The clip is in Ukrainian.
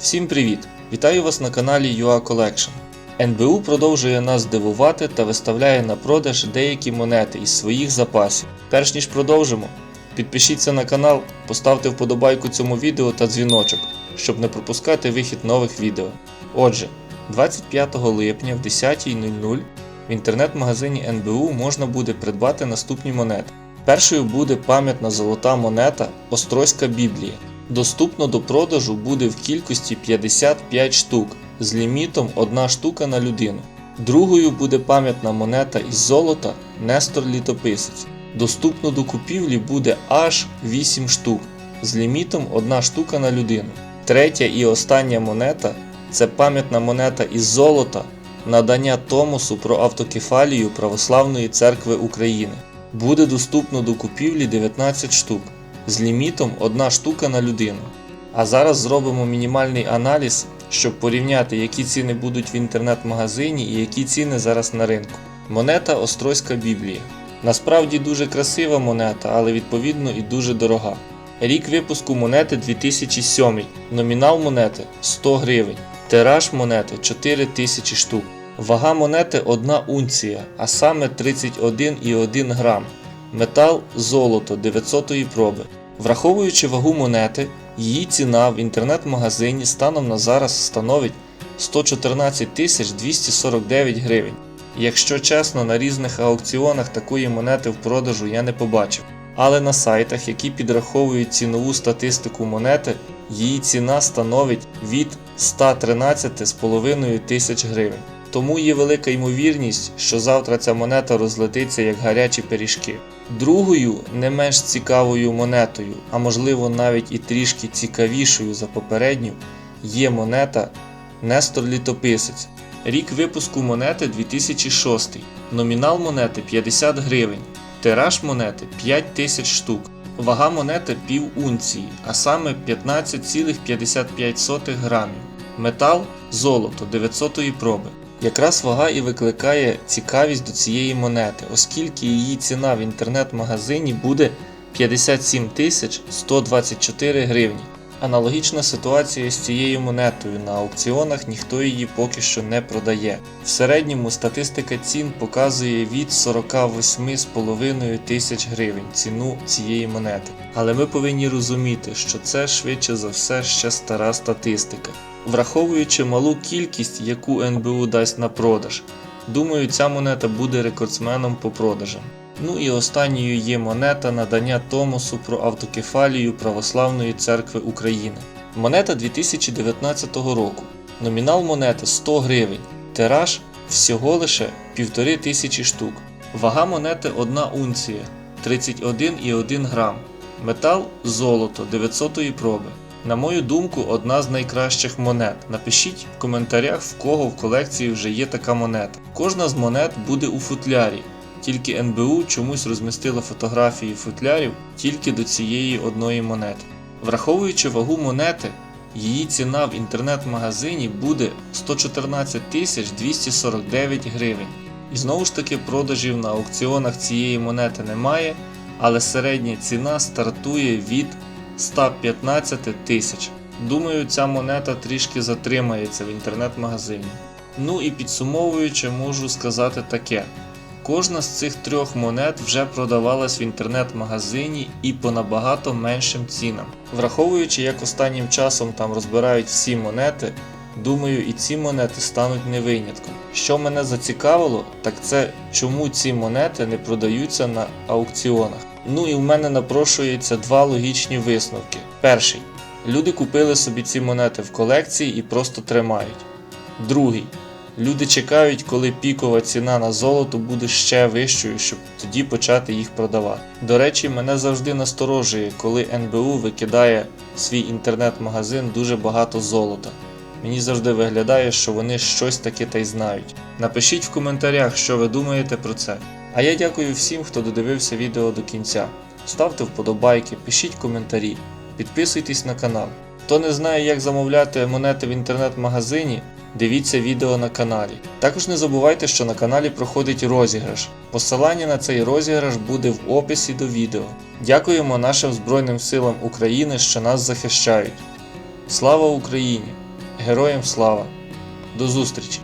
Всім привіт! Вітаю вас на каналі UA Collection. НБУ продовжує нас дивувати та виставляє на продаж деякі монети із своїх запасів. Перш ніж продовжимо, підпишіться на канал, поставте вподобайку цьому відео та дзвіночок, щоб не пропускати вихід нових відео. Отже, 25 липня в 10.00 в інтернет-магазині НБУ можна буде придбати наступні монети. Першою буде пам'ятна золота монета Острозька Біблія. Доступно до продажу буде в кількості 55 штук з лімітом 1 штука на людину. Другою буде пам'ятна монета із золота Нестор Літописець. Доступно до купівлі буде аж 8 штук з лімітом 1 штука на людину. Третя і остання монета це пам'ятна монета із золота надання Томосу про автокефалію Православної церкви України. Буде доступно до купівлі 19 штук з лімітом 1 штука на людину. А зараз зробимо мінімальний аналіз, щоб порівняти, які ціни будуть в інтернет-магазині і які ціни зараз на ринку. Монета Острозька Біблія. Насправді дуже красива монета, але відповідно і дуже дорога. Рік випуску монети 2007, номінал монети 100 гривень, тираж монети 4000 штук. Вага монети 1 унція, а саме 31,1 грам. Метал золото 900 проби. Враховуючи вагу монети, її ціна в інтернет-магазині станом на зараз становить 114 249 гривень. Якщо чесно, на різних аукціонах такої монети в продажу я не побачив. Але на сайтах, які підраховують цінову статистику монети, її ціна становить від 113,5 тисяч гривень. Тому є велика ймовірність, що завтра ця монета розлетиться як гарячі пиріжки. Другою, не менш цікавою монетою, а можливо навіть і трішки цікавішою за попередню, є монета Нестор Літописець. Рік випуску монети 2006, номінал монети 50 гривень, тираж монети 5 тисяч штук, вага монети пів унції, а саме 15,55 грамів, метал золото 900 проби. Якраз вага і викликає цікавість до цієї монети, оскільки її ціна в інтернет-магазині буде 57 тисяч 124 гривні. Аналогічна ситуація з цією монетою. На аукціонах ніхто її поки що не продає. В середньому статистика цін показує від 48,5 тисяч гривень ціну цієї монети. Але ми повинні розуміти, що це швидше за все ще стара статистика. Враховуючи малу кількість, яку НБУ дасть на продаж, думаю, ця монета буде рекордсменом по продажам. Ну і останньою є монета надання Томосу про автокефалію Православної церкви України. Монета 2019 року. Номінал монети 100 гривень. Тираж всього лише 1500 штук. Вага монети 1 унція 31,1 грам. Метал золото 900 проби. На мою думку, одна з найкращих монет. Напишіть в коментарях, в кого в колекції вже є така монета. Кожна з монет буде у футлярі, тільки НБУ чомусь розмістила фотографії футлярів тільки до цієї одної монети. Враховуючи вагу монети, її ціна в інтернет-магазині буде 114 249 гривень. І знову ж таки продажів на аукціонах цієї монети немає, але середня ціна стартує від 115 тисяч. Думаю, ця монета трішки затримається в інтернет-магазині. Ну і підсумовуючи, можу сказати таке: кожна з цих трьох монет вже продавалась в інтернет-магазині і по набагато меншим цінам. Враховуючи, як останнім часом там розбирають всі монети, думаю, і ці монети стануть не винятком. Що мене зацікавило, так це чому ці монети не продаються на аукціонах. Ну і в мене напрошується два логічні висновки. Перший. Люди купили собі ці монети в колекції і просто тримають. Другий. Люди чекають, коли пікова ціна на золото буде ще вищою, щоб тоді почати їх продавати. До речі, мене завжди насторожує, коли НБУ викидає в свій інтернет-магазин дуже багато золота. Мені завжди виглядає, що вони щось таке та й знають. Напишіть в коментарях, що ви думаєте про це. А я дякую всім, хто додивився відео до кінця. Ставте вподобайки, пишіть коментарі, підписуйтесь на канал. Хто не знає, як замовляти монети в інтернет-магазині, дивіться відео на каналі. Також не забувайте, що на каналі проходить розіграш. Посилання на цей розіграш буде в описі до відео. Дякуємо нашим Збройним силам України, що нас захищають. Слава Україні! Героям слава! До зустрічі!